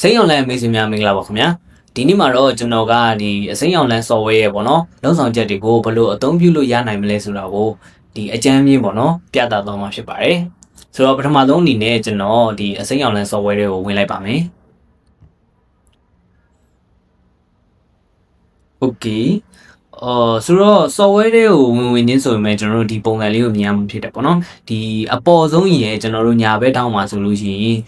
စိမ်းအောင်လန်းမိတ်ဆွေများမင်္ဂလာပါခင်ဗျာဒီနေ့မှာတော့ကျွန်တော်ကဒီအစိမ်းအောင်လန်း software ရဲ့ပေါ့နော်လုံဆောင်ချက်တွေကိုဘယ်လိုအသုံးပြုလို့ရနိုင်မလဲဆိုတာကိုဒီအကြမ်းမြင်ပေါ့နော်ပြသသွားမှာဖြစ်ပါတယ်ဆိုတော့ပထမဆုံးအနေနဲ့ကျွန်တော်ဒီအစိမ်းအောင်လန်း software တွေကိုဝင်လိုက်ပါမယ် Okay အော်ဆိုတော့ software တွေကိုဝင်ဝင်ချင်းဆိုရင်လည်းကျွန်တော်တို့ဒီပုံစံလေးကိုမြင်ရမှာဖြစ်တယ်ပေါ့နော်ဒီအပေါ်ဆုံးရေကျွန်တော်တို့ညာဘက်ထောင်းမှာဆိုလို့ရှိရင်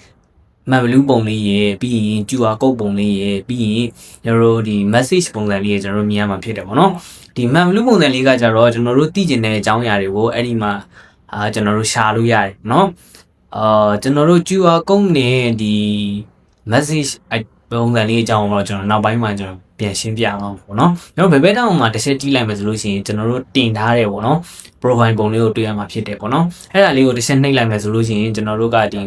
မန်ဘလူးပုံလေးရေပြီးရင် QR code ပုံလေးရေပြီးရင်ကျွန်တော်တို့ဒီ message ပုံစံလေးရေကျွန်တော်တို့မြင်ရမှာဖြစ်တယ်ပေါ့နော်ဒီမန်ဘလူးပုံစံလေးကကြတော့ကျွန်တော်တို့သိကျင်တဲ့အကြောင်းအရာတွေကိုအဲ့ဒီမှာအာကျွန်တော်တို့ရှာလို့ရတယ်နော်အာကျွန်တော်တို့ QR code နဲ့ဒီ message အဲ့ပုံစံလေးအကြောင်းတော့ကျွန်တော်နောက်ပိုင်းမှာကျွန်တော်ပြန်ရှင်းပြအောင်ပေါ့နော်ကျွန်တော်ဘယ်ဘက်တောင်မှာတစ်ချက်ကြည့်လိုက်မယ်ဆိုလို့ရှိရင်ကျွန်တော်တို့တင်ထားတယ်ပေါ့နော် profile ပုံလေးကိုတွေ့ရမှာဖြစ်တယ်ပေါ့နော်အဲ့ဒါလေးကိုတစ်ချက်နှိပ်လိုက်မယ်ဆိုလို့ရှိရင်ကျွန်တော်တို့ကဒီ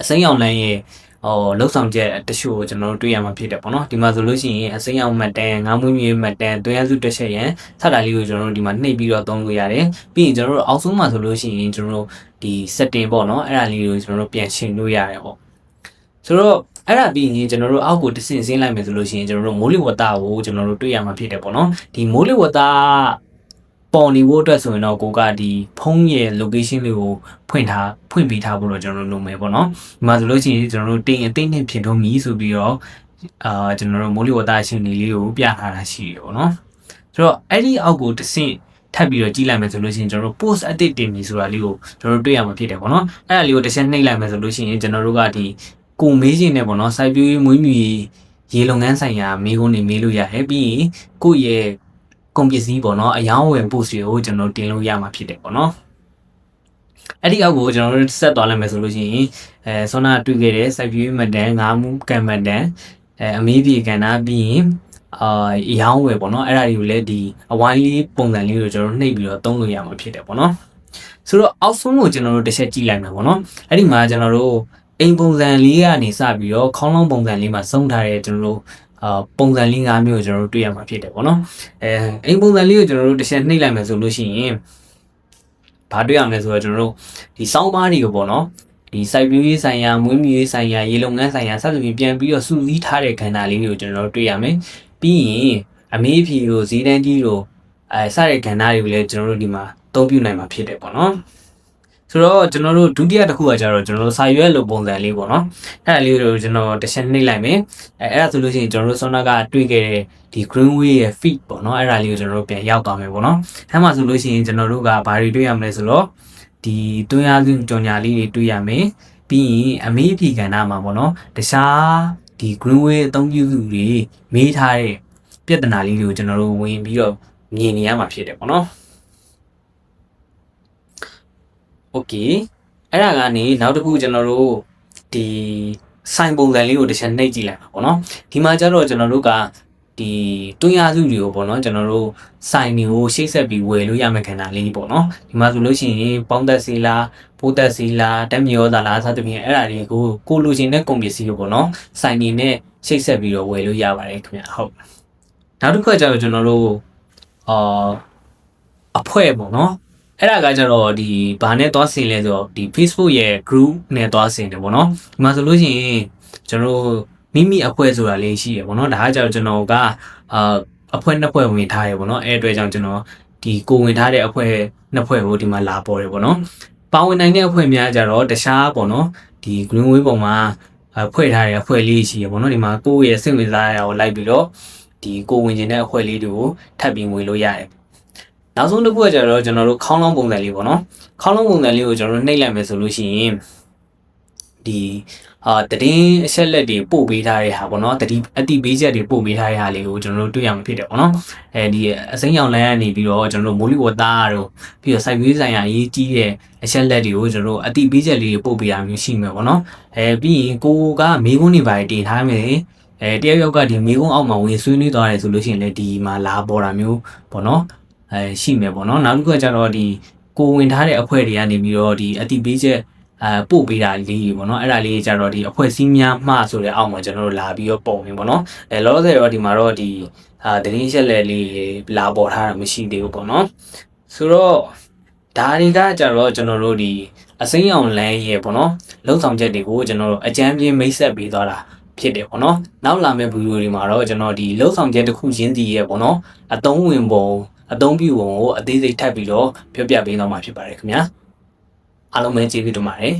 အစိမ်းရောင်လမ်းရဲ့ဟိုလောက်ဆောင်ချက်တချို့ကိုကျွန်တော်တို့တွေ့ရမှာဖြစ်တယ်ပေါ့နော်ဒီမှာဆိုလို့ရှိရင်အစိမ်းရောင်မှတ်တမ်းငါးမွေးမြေမှတ်တမ်းတွင်းရစုတစ်ချက်ရန်စတာလေးကိုကျွန်တော်တို့ဒီမှာနှိပ်ပြီးတော့သုံးလို့ရတယ်ပြီးရင်ကျွန်တော်တို့အောက်ဆုံးမှာဆိုလို့ရှိရင်ကျွန်တော်တို့ဒီ setting ပေါ့နော်အဲ့ဒါလေးကိုကျွန်တော်တို့ပြန်ရှင်းလို့ရတယ်ပေါ့ဆိုတော့အဲ့ဒါပြီးရင်ကျွန်တော်တို့အောက်ကိုတဆင့်ဆင်းလိုက်မယ်ဆိုလို့ရှိရင်ကျွန်တော်တို့မိုးလေဝသကိုကျွန်တော်တို့တွေ့ရမှာဖြစ်တယ်ပေါ့နော်ဒီမိုးလေဝသ ပေါ်နေဖို့အတွက်ဆိုရင်တော့ကိုကဒီဖုန်းရဲ့ location လေးကိုဖွင့်ထားဖွင့်ပေးထားဖို့တော့ကျွန်တော်တို့လုပ်မယ်ပေါ့နော်ဒီမှာဆိုလို့ရှိရင်ကျွန်တော်တို့တင်အသိနဲ့ဖြစ်ထုံးပြီဆိုပြီးတော့အာကျွန်တော်တို့မိုးလေဝသရှင်နေလေးကိုပြထားတာရှိတယ်ပေါ့နော်ဆိုတော့အဲ့ဒီအောက်ကိုတဆင့်ထပ်ပြီးတော့ကြည့်လိုက်မယ်ဆိုလို့ရှိရင်ကျွန်တော်တို့ post edit တင်ပြီဆိုတာလေးကိုကျွန်တော်တို့တွေ့ရမှာဖြစ်တယ်ပေါ့နော်အဲ့ဒါလေးကိုတစ်ချက်နှိပ်လိုက်မယ်ဆိုလို့ရှိရင်ကျွန်တော်တို့ကဒီကိုမေးခြင်းနဲ့ပေါ့နော်စိုက်ပျိုးရေးမွေးမြူရေးရေလုပ်ငန်းဆိုင်ရာမေးခွန်းတွေမေးလို့ရတယ်ပြီးရင်ကိုယ့်ရဲ့ ကုန်ပစ္စည်းပေါ့နော်အယောင်းဝယ် post တွေကိုကျွန်တော်တင်လို့ရမှာဖြစ်တယ်ပေါ့နော်အဲ့ဒီအောက်ကိုကျွန်တော်တို့ဆက်သွားလိုက်မယ်ဆိုလို့ရှိရင်အဲဆောနာတွေ့ခဲ့တဲ့စိုက်ပျိုးရေးမတန်ငါးမှုကံမတန်အဲအမေးပြေကဏ္ဍပြီးရင်အာအယောင်းဝယ်ပေါ့နော်အဲ့ဒါတွေကိုလည်းဒီအဝိုင်းလေးပုံစံလေးကိုကျွန်တော်နှိပ်ပြီးတော့သုံးလို့ရမှာဖြစ်တယ်ပေါ့နော်ဆိုတော့အောက်ဆုံးကိုကျွန်တော်တို့တစ်ချက်ကြည့်လိုက်မယ်ပေါ့နော်အဲ့ဒီမှာကျွန်တော်တို့အိမ်ပုံစံလေးကနေစပြီးတော့ခေါင်းလုံးပုံစံလေးမှာစုံထားတဲ့ကျွန်တော်တို့အာ ပုံစံလေး၅မျိုးကိုကျွန်တော်တို့တွေ့ရမှာဖြစ်တယ်ပေါ့နော်အဲအိမ်ပုံစံလေးကိုကျွန်တော်တို့တစ်ချက်နှိပ်လိုက်မယ်ဆိုလို့ရှိရင်ဘာတွေ့ရမလဲဆိုတော့ကျွန်တော်တို့ဒီစောင်းပါးတွေကိုပေါ့နော်ဒီစိုက်ပျိုးရေးဆိုင်ရာမွေးမြူရေးဆိုင်ရာရေလုံငန်းဆိုင်ရာစသဖြင့်ပြန်ပြီးတော့စုစည်းထားတဲ့ခန္ဓာလေးတွေကိုကျွန်တော်တို့တွေ့ရမယ်ပြီးရင်အမေးအဖြေကိုဈေးတန်းကြီးကိုအဲစတဲ့ခန္ဓာတွေကိုလည်းကျွန်တော်တို့ဒီမှာအသုံးပြုနိုင်မှာဖြစ်တယ်ပေါ့နော် ဆိုတော့ကျွန်တော်တို့ဒုတိယတစ်ခုကကျတော့ကျွန်တော်တို့စာရွက်လိုပုံစံလေးပေါ့နော်အဲ့ဒါလေးကိုကျွန်တော်တစ်ချက်နှိပ်လိုက်မယ်အဲအဲ့ဒါဆိုလို့ရှိရင်ကျွန်တော်တို့ဆောနာကတွေ့ခဲ့တဲ့ဒီ Greenway ရဲ့ feed ပေါ့နော်အဲ့ဒါလေးကိုကျွန်တော်တို့ပြန်ရောက်သွားမယ်ပေါ့နော်အဲမှာဆိုလို့ရှိရင်ကျွန်တော်တို့ကဘာတွေတွေ့ရမလဲဆိုတော့ဒီတွင်းအားစုကြော်ညာလေးတွေတွေ့ရမယ်ပြီးရင်အမေးဖြေကဏ္ဍမှာပေါ့နော်တခြားဒီ Greenway အသုံးပြုသူတွေမေးထားတဲ့ပြဿနာလေးတွေကိုကျွန်တော်တို့ဝင်ပြီးတော့မြင်နေရမှာဖြစ်တယ်ပေါ့နော် okay အဲ့ဒါကနေနောက်တစ်ခုကျွန်တော်တို့ဒီဆိုင်ပုံစံလေးကိုတစ်ချက်နှိပ်ကြည့်လိုက်ပါပေါ့နော်ဒီမှာကျတော့ကျွန်တော်တို့ကဒီတွင်းရစုတွေကိုပေါ့နော်ကျွန်တော်တို့ဆိုင်တွေကိုရှေ့ဆက်ပြီးဝယ်လို့ရမယ့်ခန္ဓာလေးပေါ့နော်ဒီမှာဆိုလို့ရှိရင်ပေါင်းသက်စီလားပိုးသက်စီလားတက်မြေရောသားလားစသဖြင့်အဲ့ဒါတွေကိုကိုလိုချင်တဲ့ကုန်ပစ္စည်းကိုပေါ့နော်ဆိုင်နေနဲ့ရှေ့ဆက်ပြီးတော့ဝယ်လို့ရပါတယ်ခင်ဗျဟုတ်နောက်တစ်ခုကကျတော့ကျွန်တော်တို့အာအဖွဲပေါ့နော် အဲ့ဒါကကြတော့ဒီဘာနဲ့သွားဆင်လဲဆိုတော့ဒီ Facebook ရဲ့ group နဲ့သွားဆင်တယ်ပေါ့နော်ဒီမှာဆိုလို့ရှိရင်ကျွန်တော်တို့မိမိအဖွဲဆိုတာလေးရှိရပေါ့နော်ဒါကကြတော့ကျွန်တော်ကအာအဖွဲနှစ်ဖွဲဝင်ထားရပေါ့နော်အဲ့အတွက်ကြောင့်ကျွန်တော်ဒီကိုဝင်ထားတဲ့အဖွဲနှစ်ဖွဲကိုဒီမှာလာပေါ်တယ်ပေါ့နော်ပါဝင်နိုင်တဲ့အဖွဲများကြတော့တခြားပေါ့နော်ဒီ green way ပုံမှာဖွဲ့ထားတဲ့အဖွဲလေးရှိရပေါ့နော်ဒီမှာကိုယ့်ရဲ့စိတ်ဝင်စားရအောင်လိုက်ပြီးတော့ဒီကိုဝင်ကျင်တဲ့အဖွဲလေးတွေကိုထပ်ပြီးဝင်လို့ရတယ် နောက်ဆုံးတစ်ခုကကျတော့ကျွန်တော်တို့ခေါင်းလုံးပုံစံလေးပေါ့နော်ခေါင်းလုံးပုံစံလေးကိုကျွန်တော်တို့နှိပ်လိုက်မယ်ဆိုလို့ရှိရင်ဒီအာတည်င်းအချက်လက်တွေပို့ပေးထားတဲ့ဟာပေါ့နော်တတိအတိပေးချက်တွေပို့ပေးထားတဲ့ဟာလေးကိုကျွန်တော်တို့တွေ့ရမှာဖြစ်တယ်ပေါ့နော်အဲဒီအစိမ်းရောင်လမ်းကနေပြီးတော့ကျွန်တော်တို့မိုးလီဝသားတို့ပြီးတော့စိုက်ပျိုးဆိုင်ရာရေးကြီးတဲ့အချက်လက်တွေကိုကျွန်တော်တို့အတိပေးချက်လေးတွေပို့ပေးတာမျိုးရှိမှာပေါ့နော်အဲပြီးရင်ကိုကမေးခွန်းတွေပါတင်ထားမယ်အဲတယောက်ယောက်ကဒီမေးခွန်းအောက်မှာဝင်ဆွေးနွေးသွားတယ်ဆိုလို့ရှိရင်လည်းဒီမှာလာပေါ်တာမျိုးပေါ့နော် အဲရှိမယ်ပေါ့နော်နောက်တစ်ခုကကျတော့ဒီကိုဝင်ထားတဲ့အဖွဲ့တွေကနေပြီးတော့ဒီအတိပေးချက်အဲပို့ပေးတာလေးပေါ့နော်အဲ့ဒါလေးကြတော့ဒီအဖွဲ့စည်းများမှဆိုတဲ့အောက်မှာကျွန်တော်တို့လာပြီးတော့ပုံနေပေါ့နော်အဲလောဆယ်တော့ဒီမှာတော့ဒီအာတရင်ရက်လက်လေးလာပေါ်ထားတာမရှိသေးဘူးပေါ့နော်ဆိုတော့ဒါတွေကကြတော့ကျွန်တော်တို့ဒီအစိမ်းအောင်လမ်းရဲ့ပေါ့နော်လုံဆောင်ချက်တွေကိုကျွန်တော်တို့အကြမ်းပြင်းမိတ်ဆက်ပေးသွားတာဖြစ်တယ်ပေါ့နော်နောက်လာမယ့်ဗီဒီယိုတွေမှာတော့ကျွန်တော်ဒီလှုပ်ဆောင်ချက်တစ်ခုချင်းစီရဲ့ပေါ့နော်အသုံးဝင်ပုံ အသုံးပြုပုံကိုအသေးစိတ်ထပ်ပြီးတော့ပြောပြပေးတော့မှာဖြစ်ပါတယ်ခင်ဗျာအားလုံးပဲကျေးဇူးတင်ပါတယ်